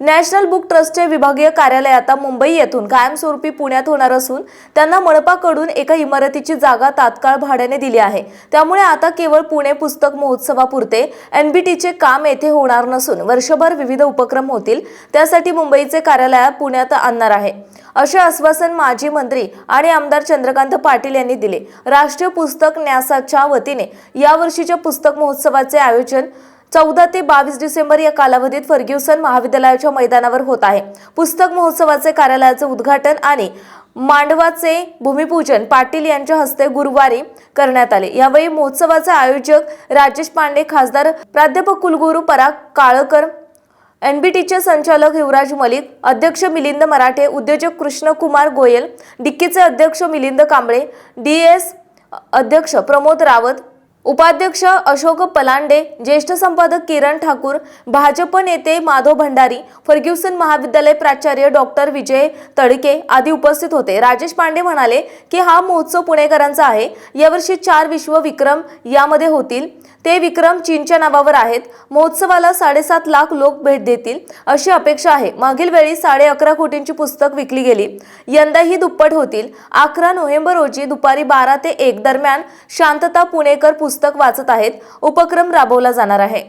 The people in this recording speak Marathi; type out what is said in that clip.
नॅशनल बुक ट्रस्टचे विभागीय कार्यालय आता मुंबई येथून कायमस्वरूपी पुण्यात होणार असून त्यांना मनपाकडून एका इमारतीची जागा तात्काळ भाड्याने दिली आहे. त्यामुळे आता केवळ पुणे पुस्तक महोत्सवापुरते एनबीटीचे काम येथे होणार नसून वर्षभर विविध उपक्रम होतील त्यासाठी मुंबईचे कार्यालय पुण्यात आणणार आहे. असे आश्वासन माजी मंत्री आणि आमदार चंद्रकांत पाटील यांनी दिले. राष्ट्रीय पुस्तक न्यासाच्या वतीने यावर्षीच्या पुस्तक महोत्सवाचे आयोजन चौदा ते बावीस डिसेंबर या कालावधीत फर्ग्युसन महाविद्यालयाच्या मैदानावर होत आहे. पुस्तक महोत्सवाचे कार्यालयाचे उद्घाटन आणि मांडवाचे भूमिपूजन पाटील यांच्या हस्ते गुरुवारी करण्यात आले. यावेळी महोत्सवाचे आयोजक राजेश पांडे खासदार प्राध्यापक कुलगुरू पराग काळकर एनबीटीचे संचालक युवराज मलिक अध्यक्ष मिलिंद मराठे उद्योजक कृष्णकुमार गोयल डिक्कीचे अध्यक्ष मिलिंद कांबळे डी एस अध्यक्ष प्रमोद रावत उपाध्यक्ष अशोक पलांडे ज्येष्ठ संपादक किरण ठाकूर भाजप नेते माधव भंडारी फर्ग्युसन महाविद्यालय प्राचार्य डॉक्टर विजय तडके आदी उपस्थित होते. राजेश पांडे म्हणाले की हा महोत्सव पुणेकरांचा आहे. यावर्षी चार विश्व विक्रम यामध्ये होतील. ते विक्रम चीनच्या नावावर आहेत. महोत्सवाला साडेसात लाख लोक भेट देतील अशी अपेक्षा आहे. मागील वेळी साडे अकरा कोटींची पुस्तक विकली गेली. यंदाही दुप्पट होतील. अकरा नोव्हेंबर रोजी दुपारी बारा ते एक दरम्यान शांतता पुणेकर पुस्तक वाचत आहेत. उपक्रम राबवला जाणार आहे.